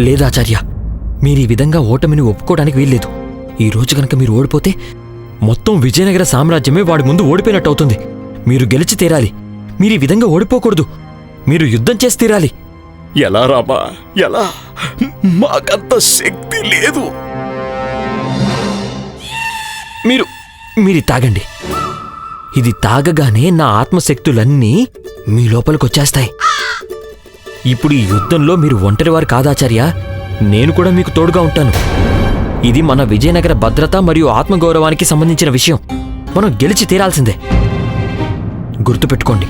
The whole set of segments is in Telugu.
లేదాచార్య మీరు ఈ విధంగా ఓటమిని ఒప్పుకోవడానికి వీల్లేదు. ఈ రోజు కనుక మీరు ఓడిపోతే మొత్తం విజయనగర సామ్రాజ్యమే వాడి ముందు ఓడిపోయినట్టు అవుతుంది మీరు గెలిచి తీరాలి. మీరు ఈ విధంగా ఓడిపోకూడదు. మీరు యుద్ధం చేసి తీరాలి. ఎలా రామా? ఎలా? మాకంత శక్తి లేదు. మీరు మీరు తాగండి. ఇది తాగగానే నా ఆత్మశక్తులన్నీ మీ లోపలికొచ్చేస్తాయి. ఇప్పుడు ఈ యుద్ధంలో మీరు ఒంటరివారు కాదాచార్య. నేను కూడా మీకు తోడుగా ఉంటాను. ఇది మన విజయనగర భద్రత మరియు ఆత్మగౌరవానికి సంబంధించిన విషయం. మనం గెలిచి తీరాల్సిందే. గుర్తుపెట్టుకోండి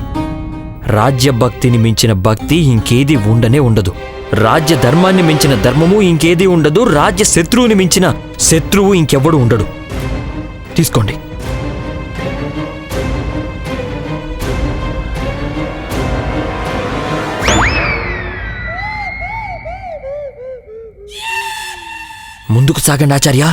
రాజ్యభక్తిని మించిన భక్తి ఇంకేది ఉండనే ఉండదు. రాజ్య ధర్మాన్ని మించిన ధర్మము ఇంకేది ఉండదు. రాజ్య శత్రువుని మించిన శత్రువు ఇంకెవ్వడు ఉండడు. తీసుకోండి. ముందుకు సాగండి ఆచార్య.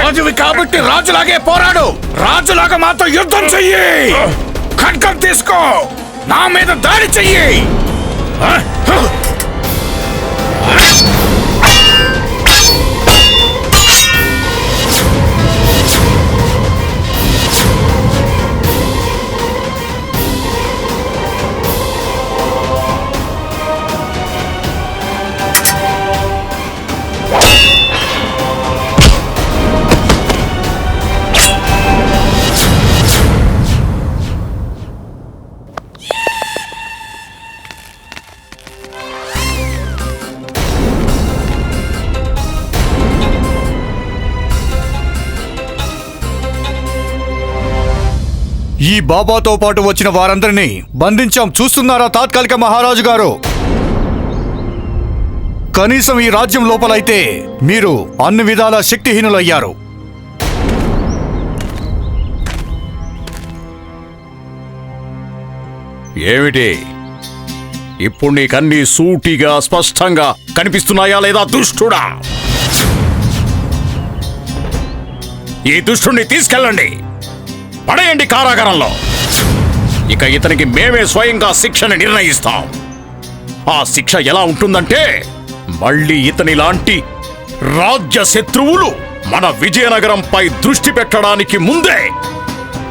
రాజువి కాబట్టి రాజులాగే పోరాడు. రాజులాగా మాతో యుద్ధం చెయ్యి. ఖడ్గం తీసుకో. నా మీద దాడి చెయ్యి. ఈ బాబాతో పాటు వచ్చిన వారందరినీ బంధించాం. చూస్తున్నారా తాత్కాలిక మహారాజు గారు? కనీసం ఈ రాజ్యం లోపలైతే మీరు అన్ని విధాల శక్తిహీనులయ్యారు. ఏమిటి? ఇప్పుడు నీకన్నీ సూటిగా స్పష్టంగా కనిపిస్తున్నాయా లేదా దుష్టుడా? ఈ దుష్టుణ్ణి తీసుకెళ్ళండి! పడేయండి కారాగారంలో. ఇక ఇతనికి మేమే స్వయంగా శిక్షను నిర్ణయిస్తాం. ఆ శిక్ష ఎలా ఉంటుందంటే మళ్ళీ ఇతని లాంటి రాజ్య శత్రువులు మన విజయనగరంపై దృష్టి పెట్టడానికి ముందే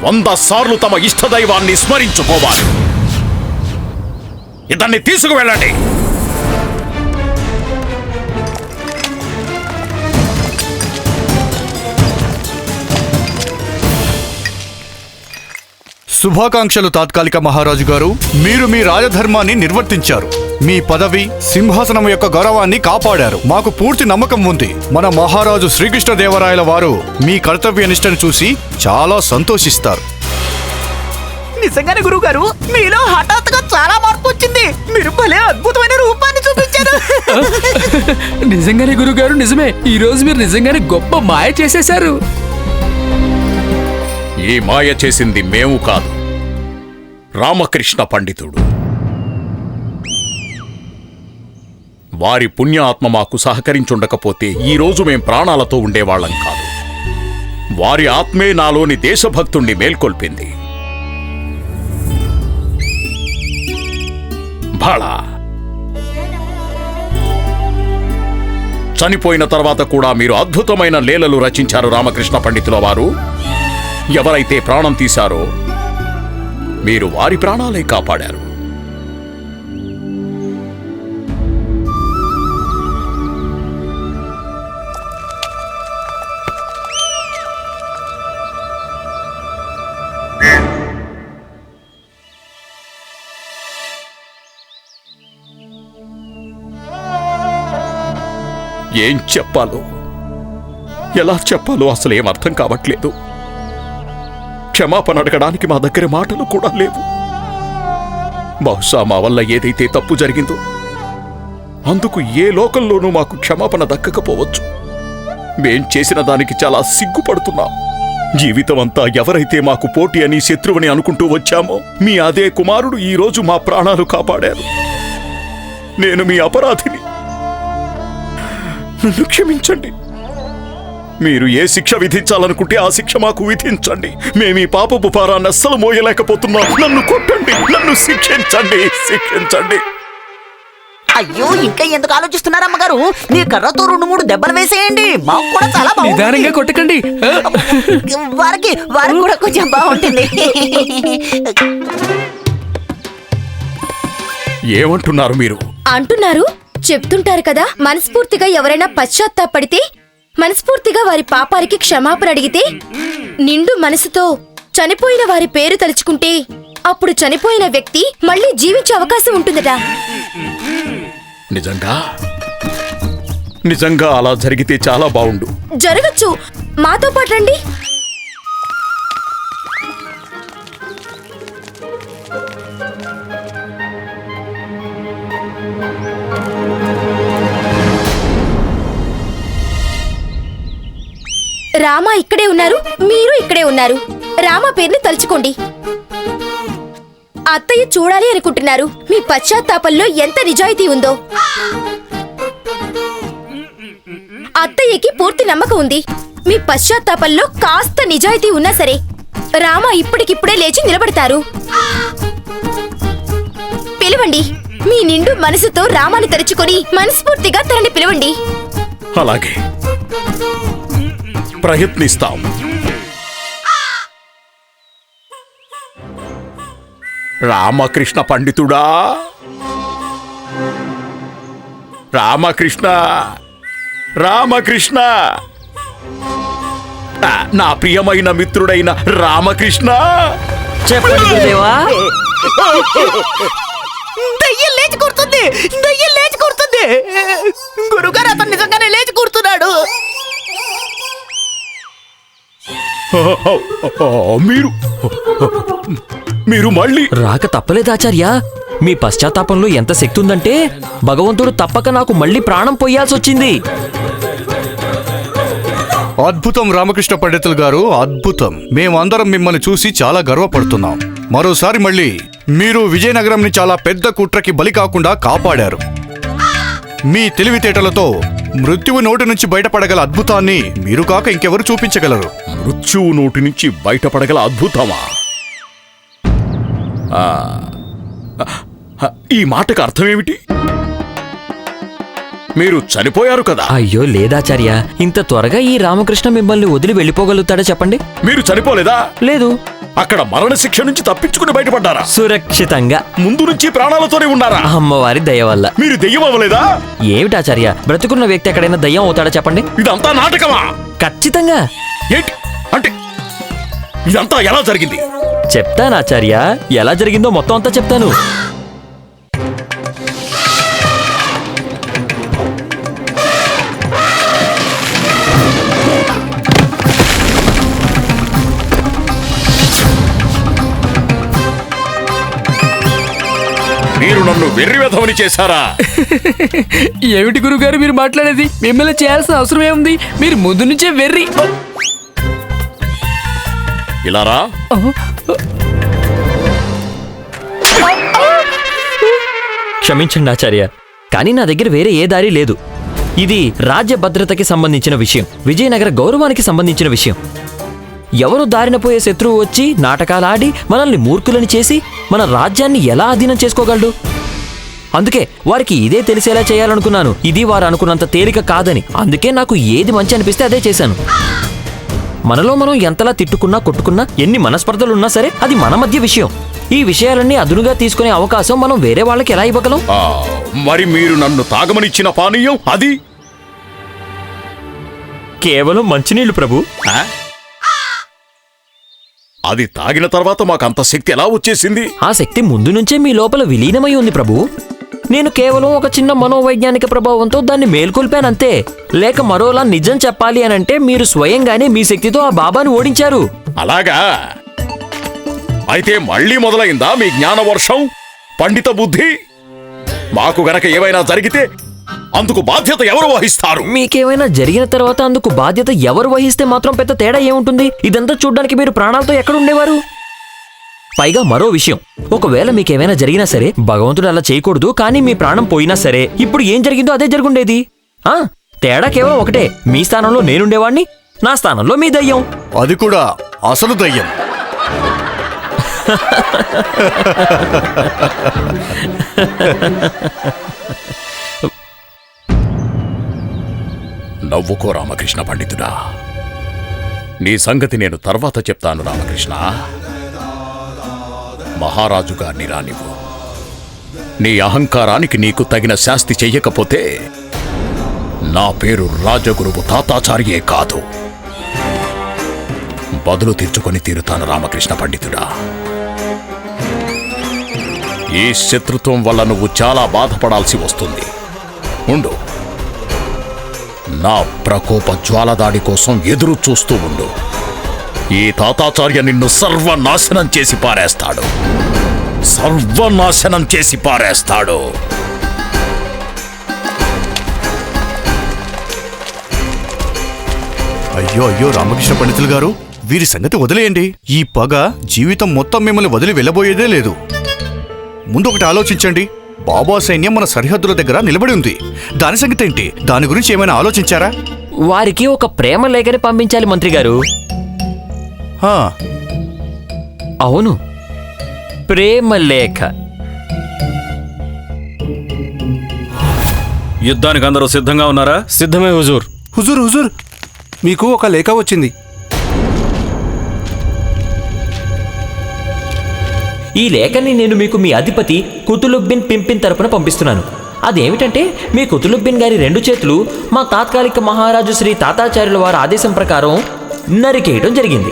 వంద సార్లు తమ ఇష్టదైవాన్ని స్మరించుకోవాలి. ఇతన్ని తీసుకువెళ్ళండి. శుభాకాంక్షలు తాత్కాలిక మహారాజు గారు. మీరు మీ రాజధర్మాన్ని నిర్వర్తించారు. మీ పదవి సింహాసనం యొక్క గౌరవాన్ని కాపాడారు. మాకు పూర్తి నమ్మకం ఉంది. మన మహారాజు శ్రీకృష్ణదేవరాయల వారు మీ కర్తవ్య నిష్టను చూసి చాలా సంతోషిస్తారు. నిజంగానే గురువు గారు మీలో హఠాత్తుగా చాలా మార్పు వచ్చింది. మీరు భలే అద్భుతమైన రూపాన్ని చూపించారు. నిజంగానే గురుగారు నిజమే. ఈ రోజు మీరు నిజంగానే గొప్ప మాయ చేసేశారు. ఈ మాయ చేసింది మేము కాదు. రామకృష్ణ పండితుడు. వారి పుణ్యాత్మ మాకు సహకరించుండకపోతే ఈ రోజు మేం ప్రాణాలతో ఉండేవాళ్ళం కాదు. వారి ఆత్మే నాలోని దేశభక్తుణ్ణి మేల్కొల్పింది. భళా చనిపోయిన తర్వాత కూడా మీరు అద్భుతమైన లీలలు రచించారు రామకృష్ణ పండితుల వారు. ఎవరైతే ప్రాణం తీశారో మీరు వారి ప్రాణాలే కాపాడారు. ఏం చెప్పాలో? ఎలా చెప్పాలో అసలు ఏం అర్థం కావట్లేదు. క్షమాపణ అడగడానికి మా దగ్గర మాటలు కూడా లేవు. బహుశా మా వల్ల ఏదైతే తప్పు జరిగిందో అందుకు ఏ లోకంలోనూ మాకు క్షమాపణ దక్కకపోవచ్చు. మేం చేసిన దానికి చాలా సిగ్గుపడుతున్నాం. జీవితం అంతా ఎవరైతే మాకు పోటీ అని శత్రువుని అనుకుంటూ వచ్చామో మీ అదే కుమారుడు ఈరోజు మా ప్రాణాలు కాపాడారు. నేను మీ అపరాధిని. నన్ను క్షమించండి. మీరు ఏ శిక్ష విధించాలనుకుంటే ఆ శిక్ష మాకు విధించండి. మేము ఈ పాపపు భారాన్ని అస్సలు మోయలేకపోతున్నాం. నన్ను కొట్టండి. నన్ను శిక్షించండి. శిక్షించండి. అయ్యో ఇంకా ఎందుకు ఆలోచిస్తున్నారు అమ్మగారు? మీ కర్రతో రెండు మూడు దెబ్బలు వేసేయండి. మాకు కూడా చాలా నిదానంగా బాగుంటుంది కొట్టకండి వారికి వారికి కూడా కొంచెం బాగుంటుంది. ఏమంటున్నారు మీరు? అంటున్నారు చెప్తుంటారు కదా మనస్ఫూర్తిగా ఎవరైనా పశ్చాత్తాపడితే మనస్ఫూర్తిగా వారి పాపానికి క్షమాపణ అడిగితే నిండు మనసుతో చనిపోయిన వారి పేరు తలుచుకుంటే అప్పుడు చనిపోయిన వ్యక్తి మళ్ళీ జీవించే అవకాశం ఉంటుందట. నిజంగా? నిజంగా అలా జరిగితే చాలా బాగుండు. జరగచ్చు. మాతో పాటు రండి. రామ ఇక్కడే ఉన్నారు మీరు ఇక్కడే ఉన్నారు. రామ పేరుని తలుచుకోండి. అత్తయ్య చూడాలి అనుకుంటున్నారు. మీ పశ్చాత్తాపంలో ఎంత నిజాయితీ ఉందో. అత్తయ్యకి పూర్తి నమ్మకం ఉంది. మీ పశ్చాత్తాపంలో కాస్త నిజాయితీ ఉన్నా సరే రామ ఇప్పటికిప్పుడే లేచి నిలబడతారు. పిలవండి. మీ నిండు మనసుతో రామాని తెరుచుకొని మనస్ఫూర్తిగా తనని పిలవండి. అలాగే. ప్రయత్నిస్తాం. రామకృష్ణ పండితుడా? రామకృష్ణ? రామకృష్ణ? నా ప్రియమైన మిత్రుడైన రామకృష్ణ? చెప్పండి. గురుదేవా. దయ్యం లేచి కూర్చుంది. దయ్యం లేచి కూర్చుంది. గురుగారు అతను నిజంగానే లేచి కూర్చున్నాడు. మీరు మీరు మళ్ళీ రాక తప్పలేదాచార్య మీ పశ్చాత్తాపంలో ఎంత శక్తి ఉందంటే భగవంతుడు తప్పక నాకు మళ్ళీ ప్రాణం పొయ్యాల్సి వచ్చింది అద్భుతం రామకృష్ణ పండితులు గారు అద్భుతం. మేమందరం మిమ్మల్ని చూసి చాలా గర్వపడుతున్నాం. మరోసారి మళ్ళీ మీరు విజయనగరంని చాలా పెద్ద కుట్రకి బలి కాకుండా కాపాడారు. మీ తెలివితేటలతో మృత్యువు నోటి నుంచి బయటపడగల అద్భుతాన్ని మీరు కాక ఇంకెవరు చూపించగలరు? మృత్యువు నోటి నుంచి బయటపడగల అద్భుతమా? ఈ మాటకు అర్థమేమిటి? మీరు చనిపోయారు కదా. అయ్యో లేదాచార్య ఇంత త్వరగా ఈ రామకృష్ణ మిమ్మల్ని వదిలి వెళ్ళిపోగలుగుతాడా చెప్పండి? మీరు చనిపోలేదా? లేదు. అక్కడ మరణ శిక్ష నుంచి తప్పించుకుని బయటపడ్డారా? సురక్షితంగా. ముందు నుంచి ప్రాణాలతోనే ఉన్నారా? అమ్మవారి దయ వల్ల మీరు దెయ్యం అవ్వలేదా? ఏమిటాచార్య బ్రతుకున్న వ్యక్తి ఎక్కడైనా దయ్యం అవుతాడా చెప్పండి? ఇదంతా నాటకమా? ఖచ్చితంగా. ఏంటి? అంటే ఇదంతా ఎలా జరిగింది? చెప్తానాచార్య ఎలా జరిగిందో మొత్తం అంతా చెప్తాను. వెర్రివెధవని చేశారా? ఏమిటి గురుగారు మీరు మాట్లాడేది? మిమ్మల్ని చేయాల్సిన అవసరం ఏముంది? మీరు ముందు నుంచే వెర్రి. ఇలారా క్షమించండి ఆచార్య కానీ నా దగ్గర వేరే ఏ దారి లేదు. ఇది రాజ్య భద్రతకి సంబంధించిన విషయం విజయనగర గౌరవానికి సంబంధించిన విషయం. ఎవరు దారిన పోయే శత్రువు వచ్చి నాటకాలాడి మనల్ని మూర్ఖులని చేసి మన రాజ్యాన్ని ఎలా అధీనం చేసుకోగలడు? అందుకే వారికి ఇదే తెలిసేలా చేయాలనుకున్నాను. ఇది వారు అనుకున్నంత తేలిక కాదని. అందుకే నాకు ఏది మంచి అనిపిస్తే అదే చేశాను. మనలో మనం ఎంతలా తిట్టుకున్నా కొట్టుకున్నా ఎన్ని మనస్పర్ధలున్నా సరే అది మన మధ్య విషయం. ఈ విషయాలన్నీ అదునుగా తీసుకునే అవకాశం మనం వేరే వాళ్ళకి ఎలా ఇవ్వగలం? ఆ, మరి మీరు నన్ను తాగమనిచ్చిన పానీయం అది? కేవలం మంచినీళ్ళు ప్రభు. ఆ? అది తాగిన తర్వాత మాకంత శక్తి ఎలా వచ్చేసింది? ఆ శక్తి ముందు నుంచే మీ లోపల విలీనమై ఉంది ప్రభు. నేను కేవలం ఒక చిన్న మనోవైజ్ఞానిక ప్రభావంతో దాన్ని మేల్కొల్పానంతే లేక మరోలా నిజం చెప్పాలి అనంటే మీరు స్వయంగానే మీ శక్తితో ఆ బాబాను ఓడించారు. అలాగా? అయితే మళ్ళీ మొదలైందా మీ జ్ఞాన వర్షం పండిత బుద్ధి? మాకు గనక ఏవైనా జరిగితే అందుకు బాధ్యత ఎవరు వహిస్తారు? మీకేమైనా జరిగిన తర్వాత అందుకు బాధ్యత ఎవరు వహిస్తే మాత్రం పెద్ద తేడా ఏముంటుంది? ఇదంతా చూడ్డానికి మీరు ప్రాణాలతో ఎక్కడ ఉండేవారు? పైగా మరో విషయం. ఒకవేళ మీకేమైనా జరిగినా సరే భగవంతుడు అలా చేయకూడదు కానీ మీ ప్రాణం పోయినా సరే ఇప్పుడు ఏం జరిగిందో అదే జరుగుండేది. ఆ తేడా కేవలం ఒకటే. మీ స్థానంలో నేనుండేవాణ్ణి నా స్థానంలో మీ దయ్యం. అది కూడా అసలు దయ్యం. నవ్వుకో రామకృష్ణ పండితుడా. నీ సంగతి నేను తర్వాత చెప్తాను రామకృష్ణ. మహారాజుగా నిరానివు నీ అహంకారానికి నీకు తగిన శాస్తి చెయ్యకపోతే నా పేరు రాజగురువు తాతాచార్యే కాదు. బదులు తీర్చుకొని తీరుతాను రామకృష్ణ పండితుడా. ఈ శత్రుత్వం వల్ల నువ్వు చాలా బాధపడాల్సి వస్తుంది. ఉండు. నా ప్రకోప జ్వాలదాడి కోసం ఎదురు చూస్తూ ఉండు. ఈ తాతాచార్య నిన్ను సర్వనాశనం చేసి పారేస్తాడు. సర్వనాశనం చేసి పారేస్తాడు. అయ్యో అయ్యో రామకృష్ణ పండితులు గారు వీరి సంగతి వదిలేయండి. ఈ పగ జీవితం మొత్తం మిమ్మల్ని వదిలి వెళ్ళబోయేదే లేదు. ముందు ఒకటి ఆలోచించండి. బాబా సైన్యం మన సరిహద్దుల దగ్గర నిలబడి ఉంది. దాని సంగతి ఏంటి? దాని గురించి ఏమైనా ఆలోచించారా? వారికి ఒక ప్రేమ లేఖని పంపించాలి మంత్రి గారు. అవును. ప్రేమ లేఖ. యుద్ధానికి అందరూ సిద్ధంగా ఉన్నారా? సిద్ధమే హుజూర్. హుజూర్ హుజూర్. మీకు ఒక లేఖ వచ్చింది. ఈ లేఖని నేను మీకు మీ అధిపతి కుతులుబ్బిన్ పింపిన్ తరపున పంపిస్తున్నాను. అదేమిటంటే మీ కుతులుబ్బిన్ గారి రెండు చేతులు మా తాత్కాలిక మహారాజు శ్రీ తాతాచార్యుల వారి ఆదేశం ప్రకారం నరికేయడం జరిగింది.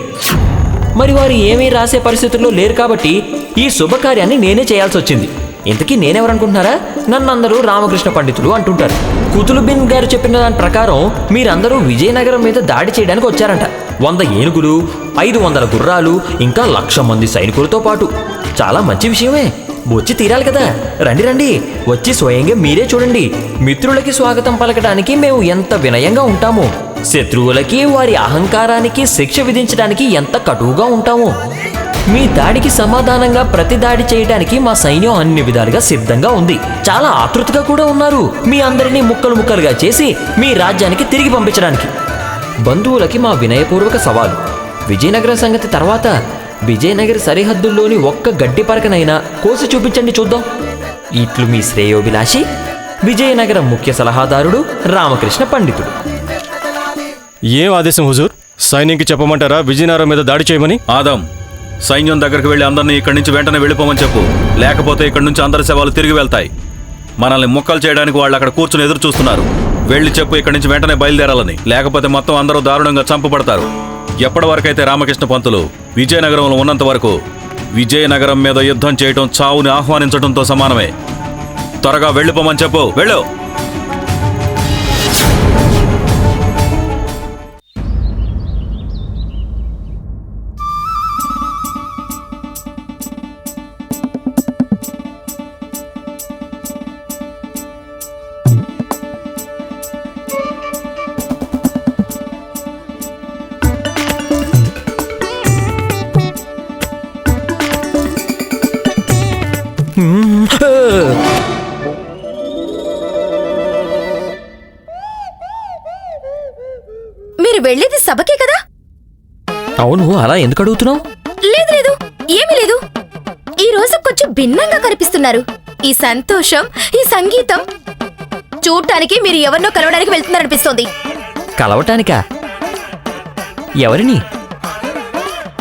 మరి వారు ఏమీ రాసే పరిస్థితుల్లో లేరు కాబట్టి ఈ శుభకార్యాన్ని నేనే చేయాల్సి వచ్చింది ఇంతకీ నేనెవరనుకుంటున్నారా? నన్ను అందరూ రామకృష్ణ పండితుడు అంటుంటారు. కుతులుబిన్ గారు చెప్పిన దాని ప్రకారం మీరందరూ విజయనగరం మీద దాడి చేయడానికి వచ్చారంట. వంద ఏనుగులు ఐదు వందల గుర్రాలు ఇంకా లక్ష మంది సైనికులతో పాటు. చాలా మంచి విషయమే. వచ్చి తీరాలి కదా. రండి రండి. వచ్చి స్వయంగా మీరే చూడండి. మిత్రులకి స్వాగతం పలకడానికి మేము ఎంత వినయంగా ఉంటామో. శత్రువులకి వారి అహంకారానికి శిక్ష విధించడానికి ఎంత కటువుగా ఉంటామో. మీ దాడికి సమాధానంగా ప్రతి దాడి చేయడానికి మా సైన్యం అన్ని విధాలుగా సిద్ధంగా ఉంది. చాలా ఆతృతగా కూడా ఉన్నారు. మీ అందరినీ ముక్కలు ముక్కలుగా చేసి మీ రాజ్యానికి తిరిగి పంపించడానికి. బంధువులకి మా వినయపూర్వక సవాలు. విజయనగరం సంగతి తర్వాత విజయనగర సరిహద్దుల్లోని ఒక్క గడ్డి పరకనైనా కోసి చూపించండి చూద్దాం. ఇట్లు మీ శ్రేయోభిలాషి విజయనగరం ముఖ్య సలహాదారుడు రామకృష్ణ పండితుడు. ఏం ఆదేశం హుజూర్? సైన్యంకి చెప్పమంటారా? విజయనగరం మీద దాడి చేయమని? ఆదం. సైన్యం దగ్గరికి వెళ్ళి అందరినీ ఇక్కడి నుంచి వెంటనే వెళ్ళిపోమని చెప్పు. లేకపోతే ఇక్కడి నుంచి అందరి శవాలు తిరిగి వెళ్తాయి. మనల్ని ముక్కలు చేయడానికి వాళ్ళు అక్కడ కూర్చుని ఎదురు చూస్తున్నారు. వెళ్ళి చెప్పు ఇక్కడి నుంచి వెంటనే బయలుదేరాలని. లేకపోతే మొత్తం అందరూ దారుణంగా చంపబడతారు. ఎప్పటి వరకైతే రామకృష్ణ పంతులు విజయనగరంలో ఉన్నంత వరకు విజయనగరం మీద యుద్ధం చేయటం చావుని ఆహ్వానించడంతో సమానమే. త్వరగా వెళ్ళిపోమని చెప్పు. వెళ్ళు! అలా ఎందుకు అడుగుతున్నావు? లేదు లేదు. ఏమీ లేదు. ఈ రోజు కొంచెం భిన్నంగా కనిపిస్తున్నారు. ఈ సంతోషం ఈ సంగీతం చూడటానికి మీరు ఎవరినో కలవడానికి వెళ్తున్నారనిపిస్తోంది. కలవటానికా? ఎవరిని?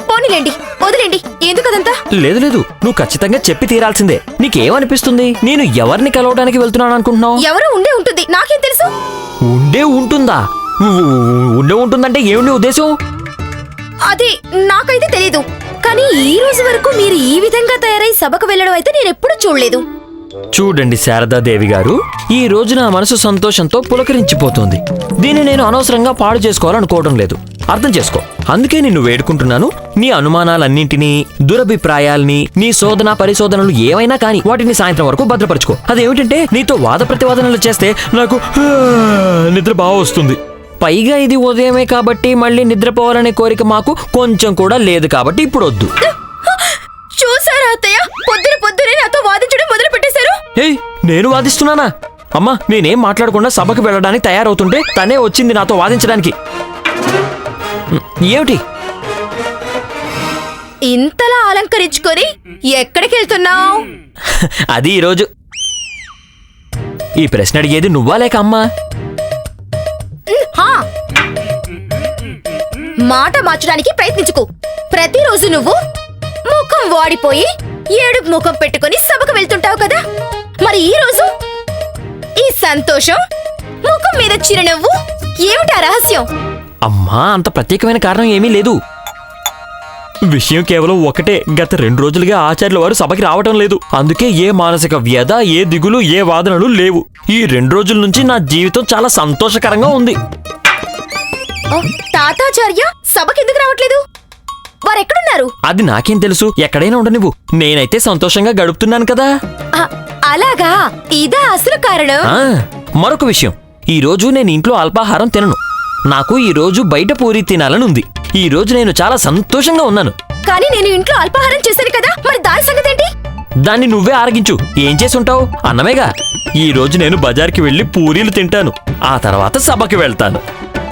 పోనీలేండి వదిలేండి. ఎందుకదంతా లేదు లేదు. నువ్వు ఖచ్చితంగా చెప్పి తీరాల్సిందే. నీకేమనిపిస్తుంది? నేను ఎవరిని కలవడానికి వెళ్తున్నాను అనుకుంటున్నావు? ఎవరో ఉండే ఉంటుంది. నాకేం తెలుసు? ఉండే ఉంటుందా? ఉండే ఉంటుందంటే ఏమి ఉద్దేశం? అది నాకైతే తెలీదు. కానీ ఈ రోజు వరకు మీరు ఈ విధంగా తయారై సభకు వెళ్ళడం అయితే నేను ఎప్పుడు చూడలేదు. చూడండి శారదాదేవి గారు ఈ రోజు నా మనసు సంతోషంతో పులకరించిపోతుంది. దీన్ని నేను అనవసరంగా పాడు చేసుకోవాలనుకోవడం లేదు. అర్థం చేసుకో. అందుకే నిన్ను వేడుకుంటున్నాను. నీ అనుమానాలన్నింటినీ దురభిప్రాయాల్ని నీ శోధన పరిశోధనలు ఏవైనా కానీ వాటిని సాయంత్రం వరకు భద్రపరచుకో. అదేమిటంటే నీతో వాద ప్రతివాదనలు చేస్తే నాకు నిద్ర బాగా వస్తుంది. పైగా ఇది ఉదయమే కాబట్టి మళ్ళీ నిద్రపోవాలనే కోరిక మాకు కొంచెం కూడా లేదు కాబట్టి ఇప్పుడు వద్దు. నాతో వాదించడం మొదలు పెట్టేశారు ఏయ్ నేను వాదిస్తున్నానా? అమ్మా నేనేం మాట్లాడకుండా సభకు వెళ్ళడానికి తయారవుతుంటే తనే వచ్చింది నాతో వాదించడానికి. ఏమిటి? ఇంతలా అలంకరించుకొని ఎక్కడికి వెళ్తున్నావు? అది ఈరోజు. ఈ ప్రశ్న అడిగేది నువ్వా లేక అమ్మా? మాట మార్చడానికి ప్రయత్నించుకు. ప్రతిరోజు నువ్వు ముఖం వాడిపోయి ఏడుపు ముఖం పెట్టుకొని సభకు వెళ్తుంటావు కదా? మరి ఈ రోజు? ఈ సంతోషం ముఖం మీద చిరునవ్వు ఏమిటా రహస్యం? అమ్మా అంత ప్రత్యేకమైన కారణం ఏమీ లేదు. విషయం కేవలం ఒకటే. గత రెండు రోజులుగా ఆచార్యుల వారు సభకి రావటం లేదు. అందుకే ఏ మానసిక వ్యధ ఏ దిగులు ఏ వాదనలు లేవు. ఈ రెండు రోజుల నుంచి నా జీవితం చాలా సంతోషకరంగా ఉంది. తాతాచార్య సభకి ఎందుకు రావట్లేదు? వారెక్కడున్నారు? అది నాకేం తెలుసు. ఎక్కడైనా ఉండనివ్వు. నేనైతే సంతోషంగా గడుపుతున్నాను కదా. అలాగా? ఇదా అసలు కారణం? ఆ మరొక విషయం. ఈ రోజు నేను ఇంట్లో అల్పాహారం తినను. నాకు ఈ రోజు బయట పూరి తినాలని ఉంది ఈ రోజు నేను చాలా సంతోషంగా ఉన్నాను. కానీ నేను ఇంట్లో అల్పాహారం చేశాను కదా మరి దాని సంగతి ఏంటి దాన్ని నువ్వే ఆరగించు. ఏం చేసి ఉంటావు అన్నమేగా ఈ రోజు నేను బజార్కి వెళ్ళి పూరీలు తింటాను. ఆ తర్వాత సభకి వెళ్తాను.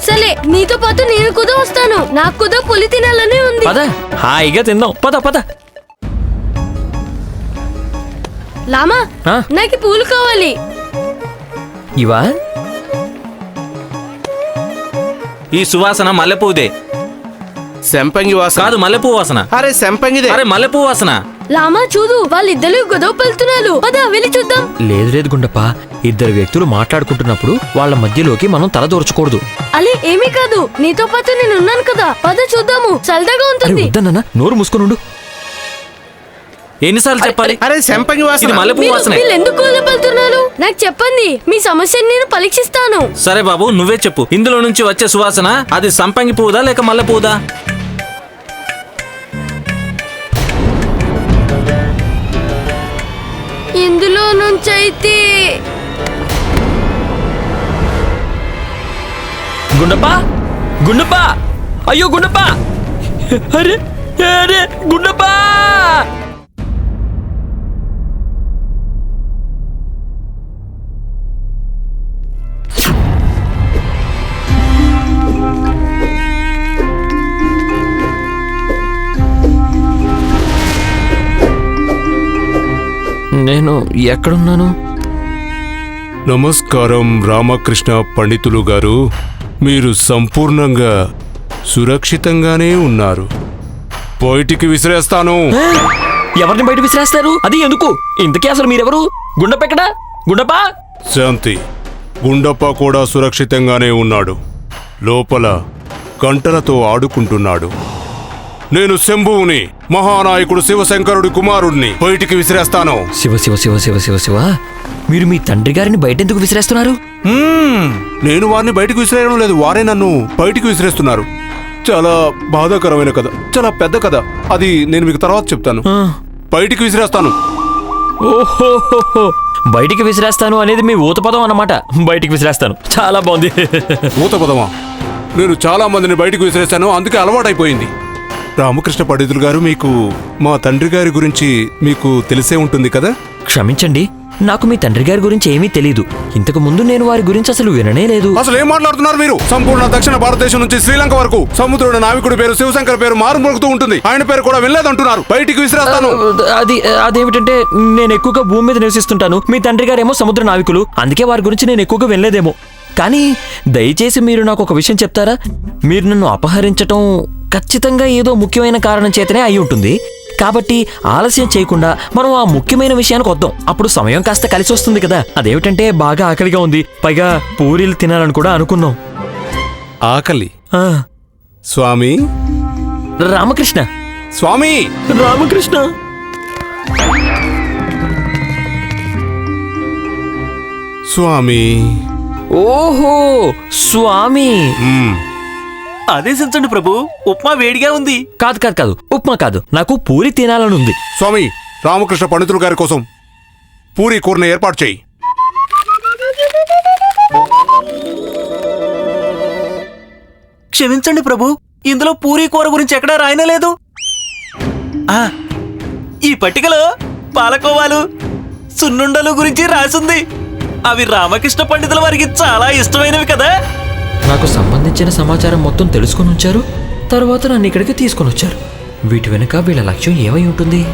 సరే నీతో పాటు నేను కూడా వస్తాను. నాకు కూడా పులి తినాలని ఉంది. పద హాయిగా తిందాం. పద పద. లామా ఆ? నాకు పూలు కావాలి. ఇవా? ఈ సువాసన మల్లెపూదే సెంపంగి వాసన. కాదు మల్లెపూ వాసన. అరే సెంపంగిదే. అరే మల్లెపూ వాసన. లామా చూడు వాళ్ళిద్దరు గొడవ పడుతున్నారు పద వెళ్ళి చూద్దాం. లేదు లేదు గుండప్ప ఇద్దరు వ్యక్తులు మాట్లాడుకుంటున్నప్పుడు వాళ్ళ మధ్యలోకి మనం తల దూర్చకూడదు. అలే ఏమీ కాదు. నీతో పాటు నేను ఉన్నాను కదా. పద చూద్దాము. సరదాగా అరే ఉంటుంది. వద్దన్న నోరు మూసుకొనుండు ఎన్నిసార్లు చెప్పాలి? అరే సెంపంగి ఇది వాసన మల్లెపూ వాసనే. వీళ్ళు ఎందుకు గొడవ పడుతున్నారు నాకు చెప్పండి మీ సమస్యని నేను పరీక్షిస్తాను. సరే బాబు నువ్వే చెప్పు. ఇందులో నుంచి వచ్చే సువాసన అది సంపంగి పువ్వుదా లేక మల్లె పువ్వుదా? ఇందులో నుంచి అయితే గుండప్ప గుండప్ప. అయ్యో గుండప్ప. అరే అరే గుండప్ప. నేను ఎక్కడున్నాను? నమస్కారం రామకృష్ణ పండితులు గారు. మీరు సంపూర్ణంగా సురక్షితంగానే ఉన్నారు. బయటికి విసిరేస్తాను. ఎవరిని బయట విసిరేస్తారు? అది ఎందుకు? ఇంతకీ అసలు మీరెవరు? గుండపెక్కడా? గుండపా? శాంతి గుండప్ప కూడా సురక్షితంగానే ఉన్నాడు. లోపల గంటలతో ఆడుకుంటున్నాడు. నేను శంభువుని మహానాయకుడు శివశంకరుడి కుమారుడిని బయటికి విసిరేస్తాను. శివ శివ శివ శివ శివ శివ మీరు మీ తండ్రి గారిని బయట ఎందుకు విసిరేస్తున్నారు? మ్మ్. నేను వారిని బయటకు విసిరేయడం లేదు వారే నన్ను బయటికి విసిరేస్తున్నారు. చాలా బాధాకరమైన కథ చాలా పెద్ద కథ అది నేను మీకు తర్వాత చెప్తాను. ఆ, బయటికి విసిరేస్తాను. ఓహోహోహో బయటికి విసిరేస్తాను అనేది మీ ఊతపదం అన్నమాట. బయటికి విసిరేస్తాను. చాలా బాగుంది. ఊత పదమా నేను చాలా మందిని బయటకు విసిరేశాను అందుకే అలవాటైపోయింది. రామకృష్ణ పండితులు గారు మీకు మా తండ్రి గారి గురించి మీకు తెలిసే ఉంటుంది కదా? క్షమించండి నాకు మీ తండ్రి గారి గురించి ఏమీ తెలియదు ఇంతకు ముందు నేను వారి గురించి అసలు విననే లేదు. అసలు ఏం మాట్లాడుతున్నారు మీరు? సంపూర్ణ దక్షిణ భారతదేశం నుంచి శ్రీలంక వరకు సముద్రుడు నావికుడి పేరు శివశంకర్ పేరు మారుమరుగుతూ ఉంటుంది. ఆయన పేరు కూడా వినలేదంటున్నారు. బయటికి విసిరేస్తాను. అది అదేమిటంటే నేను ఎక్కువగా భూమి మీద నివసిస్తుంటాను. మీ తండ్రి గారేమో సముద్ర నావికులు. అందుకే వారి గురించి నేను ఎక్కువగా వినలేదేమో. కానీ దయచేసి మీరు నాకు ఒక విషయం చెప్తారా? మీరు నన్ను అపహరించటం ఖచ్చితంగా ఏదో ముఖ్యమైన కారణం చేతనే అయి ఉంటుంది. కాబట్టి ఆలస్యం చేయకుండా మనం ఆ ముఖ్యమైన విషయానికి వద్దాం. అప్పుడు సమయం కాస్త కలిసి వస్తుంది కదా. అదేమిటంటే బాగా ఆకలిగా ఉంది. పైగా పూరీలు తినాలని కూడా అనుకున్నాం. ఆకలి? ఆ, స్వామి? రామకృష్ణ. స్వామి! రామకృష్ణ. స్వామి! ఓహో! స్వామి! మ్మ్. ఆదేశించండి ప్రభు. ఉప్మా వేడిగా ఉంది. కాదు కాదు కాదు. ఉప్మా కాదు. నాకు పూరి తినాలని ఉంది. స్వామి రామకృష్ణ పండితులు గారి కోసం పూరి కూరని ఏర్పాటు చేయి. క్షమించండి ప్రభు. ఇందులో పూరీ కూర గురించి ఎక్కడా రాయనలేదు. ఆ, ఈ పట్టికలో పాలకోవాలు సున్నుండలు గురించి రాసింది. అవి రామకృష్ణ పండితుల వారికి చాలా ఇష్టమైనవి కదా. నాకు సంబంధించిన సమాచారం మొత్తం తెలుసుకొని ఉంచారు. తర్వాత నన్ను ఇక్కడికి తీసుకొని వచ్చారు. వీటి వెనుక వీళ్ళ లక్ష్యం ఏమై ఉంటుంది?